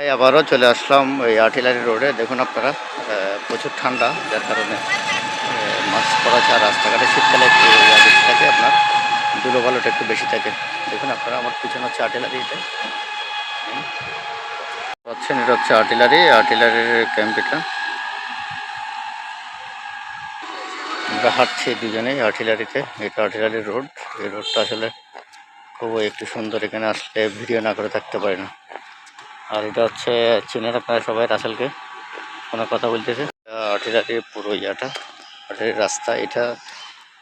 তাই আবারও চলে আসলাম এই আর্টিলারি রোডে। দেখুন আপনারা প্রচুর ঠান্ডা, যার কারণে মাস্ক পরা ছাড়া রাস্তাঘাটে শীতকালে একটু বেশি থাকে, আপনার ধুলো বালুটা একটু বেশি থাকে। দেখুন আপনারা আমার পিছনে হচ্ছে আর্টিলারি এটা। পাচ্ছেন এটা হচ্ছে আর্টিলারি, আর্টিলারির ক্যাম্প এটা। আমরা হাঁটছি দুজনেই আর্টিলারিতে, এটা আর্টিলারি রোড। এই রোডটা আসলে খুবই একটু সুন্দর, এখানে আসলে ভিডিও না করে থাকতে পারি না। আর এটা হচ্ছে চিনেন আপনারা সবাই রাসেলকে কোনো কথা বলতেছে। আর্টিলারির পুরো ইয়াটা আর্টিলারির রাস্তা, এটা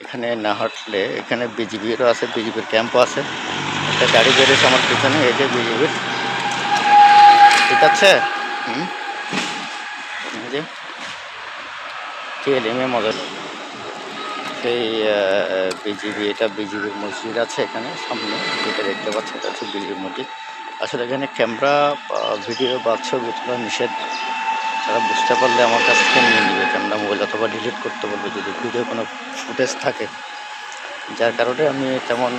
এখানে না হাঁটলে এখানে বিজিবিরও আছে, বিজিবির ক্যাম্পও আছে। একটা গাড়ি বেরিয়েছে আমার পিছনে, এই যে বিজিবির। ঠিক আছে? হুম। যে টিএলএমএ মডেল সেই বিজিবি, এটা বিজিবির মসজিদ আছে এখানে, সামনে যেটা দেখতে পাচ্ছেন, এটা হচ্ছে বিজিবির মসজিদ। আসলে এখানে ক্যামেরা ভিডিও বা ছবি তোলা নিষেধ, তারা বুঝতে পারলে আমার কাছ থেকে নিয়ে নেবে। ক্যামেরা মোবাইল অথবা ডিলিট করতে বলবে যদি ভিডিও কোনো ফুটেজ থাকে। যার কারণে আমি তেমন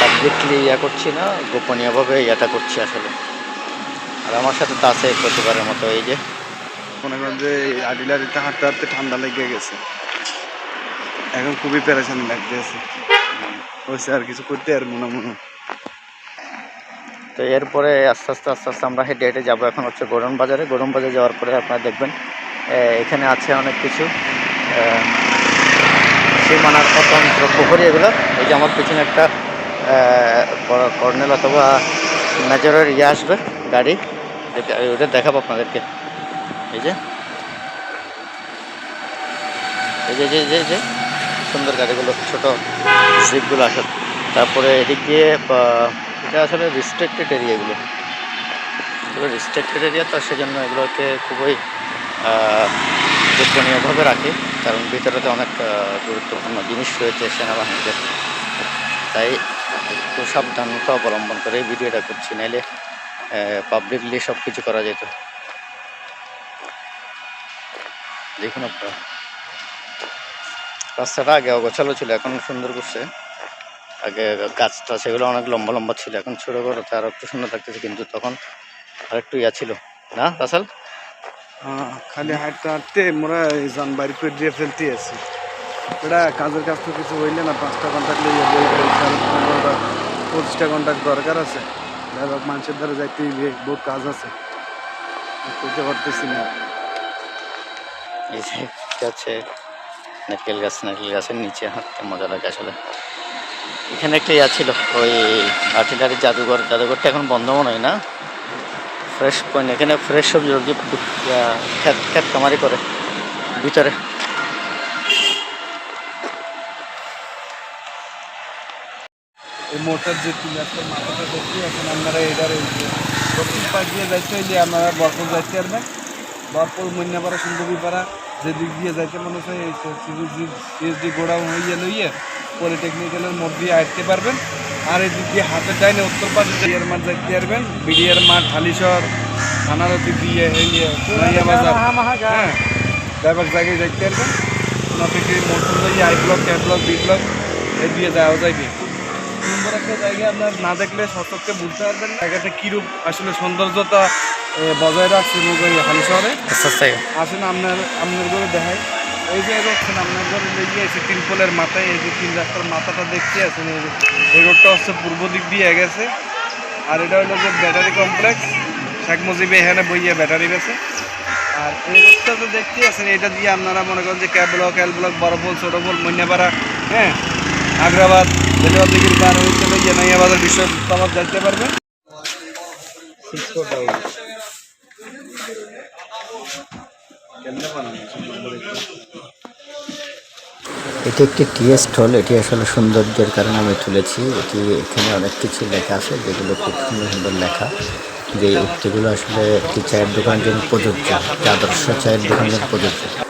পাবলিকলি ইয়া করছি না, গোপনীয়ভাবে ইয়াটা করছি আসলে। আর আমার সাথে তো আছে প্রতিবারের মতো এই যে। মনে করেন যে আডিলারিতে হাঁটতে হাঁটতে ঠান্ডা লেগে গেছে। এখন খুবই পেরেশানি লাগতেছে। হয়েছে আর কিছু করতে আর মনে মনে তো এরপরে আস্তে আস্তে আস্তে আস্তে আমরা হেঁটে হেঁটে যাব এখন হচ্ছে গরম বাজারে। গরম বাজারে যাওয়ার পরে আপনারা দেখবেন এখানে আছে অনেক কিছু। সীমানার স্বতন্ত্র পুকুরি এগুলো। এই যে আমার পিছনে একটা কর্নেল অথবা মেজরের ইয়ে আসবে, গাড়ি। ওটা দেখাবো আপনাদেরকে। এই যে এই যে যে যে সুন্দর গাড়িগুলো, ছোটো জিপগুলো আসে তারপরে এদিক দিয়ে এটা আসলে রিস্ট্রিক্টেড এরিয়া এগুলো। রিস্ট্রিক্টেড এরিয়া তো সেজন্য এগুলোকে খুবই আহ, রাখে কারণ ভিতরে তো অনেক গুরুত্বপূর্ণ জিনিস রয়েছে সেনাবাহিনীদের। তাই একটু সাবধানতা অবলম্বন করে ভিডিওটা করছি নাইলে পাবলিকলি সব কিছু করা যেত। দেখুন আপনারা। রাস্তাটা আগে অগোছালো ছিল এখন সুন্দর করছে। আগে গাছটা সেগুলো অনেক লম্বা লম্বা ছিল এখন ছোটো করতে আরও একটু সুন্দর লাগতেছে কিন্তু তখন আর একটু ইয়া ছিল। না রাসাল? হ্যাঁ খালি হাঁটতে হাঁটতে মোরা যান বাড়ি করে দিয়ে ফেলতে আছি এটা কাজের কাজ তো কিছু হইলে না পাঁচটা তিন ঘণ্টা পঁচিশটা কন্ট্যাক্ট দরকার আছে। যাই হোক মানুষের দ্বারা যাইতে বহুত কাজ আছে। করতে পারতেছি না। এই যে হচ্ছে নারকেল গাছ নারকেল গাছের নিচে হাঁটতে মজা লাগে আসলে। এখানে একটা ইয়া ছিল, ওই আর্টিলারি জাদুঘর, জাদুঘরটা এখন বন্ধ মনে হয় না। ফ্রেশ পয়েন্ট এখানে ফ্রেশ সবজি টবজি খেত খেত কামারি করে, ভিতরে। যাইতে আপনারা বরপুর যাইতে বরপুর মন্যাপাড়া যেদিক দিয়ে যাইতে মনে হয় সিএসডি গোডাউন হইয়ে লইয়ে পলিটেকনিক্যালের মধ্যে দিয়ে আটতে পারবেন। আর এই দিক দিয়ে হাতের ডাইনে উত্তর পাশে বিডিআর মাঠ যাইতে পারবেন। বিডিআর মাঠ হালিশহর থানার দিক দিয়ে নইয়া বাজার। হ্যাঁ ব্যাপক জায়গায় যাইতে পারবেন। থেকে মোটর লইয়ে I block K block B block এই দিয়ে যাওয়া যাইবে। সুন্দর একটা জায়গা আপনার না দেখলে সতর্কে বুঝতে পারবেন। জায়গাটা কিরূপ আসলে সৌন্দর্যতা বজায় রাখছে হালি শহরে আস্তে আস্তে আসেন আপনার আপনার ঘরে দেখায় এই যে দেখছেন, আপনার লেগে আছে তিন পোলের মাথায়, এই যে তিন রাস্তার মাথাটা দেখতে আছেন, এই রোডটা হচ্ছে পূর্ব দিক দিয়ে গেছে। আর এটা হলো যে ব্যাটারি কমপ্লেক্স, শেখ মুজিব এখানে বইয়ে ব্যাটারি গেছে আর এই রোডটা তো দেখতে আছেন, এটা দিয়ে আপনারা মনে করেন যে ক্যাব ব্লক এল ব্লক বড় পোল, ছোটো পোল মন্যাপাড়া হ্যাঁ? আগ্রাবাদ বেলিবাদ দিঘির পার হয়ে চলে গিয়ে নৈয়াবাজার বিশ্ব তামার যাইতে পারবেন। এটি একটি টি স্টল এটি আসলে সৌন্দর্যের কারণে আমি তুলেছি। এটি এখানে অনেক কিছু লেখা আছে, যেগুলো খুব সুন্দর সুন্দর লেখা। যে উক্তিগুলো আসলে একটি চায়ের দোকানের জন্য প্রযোজ্য আদর্শ চায়ের দোকানের প্রযোজ্য।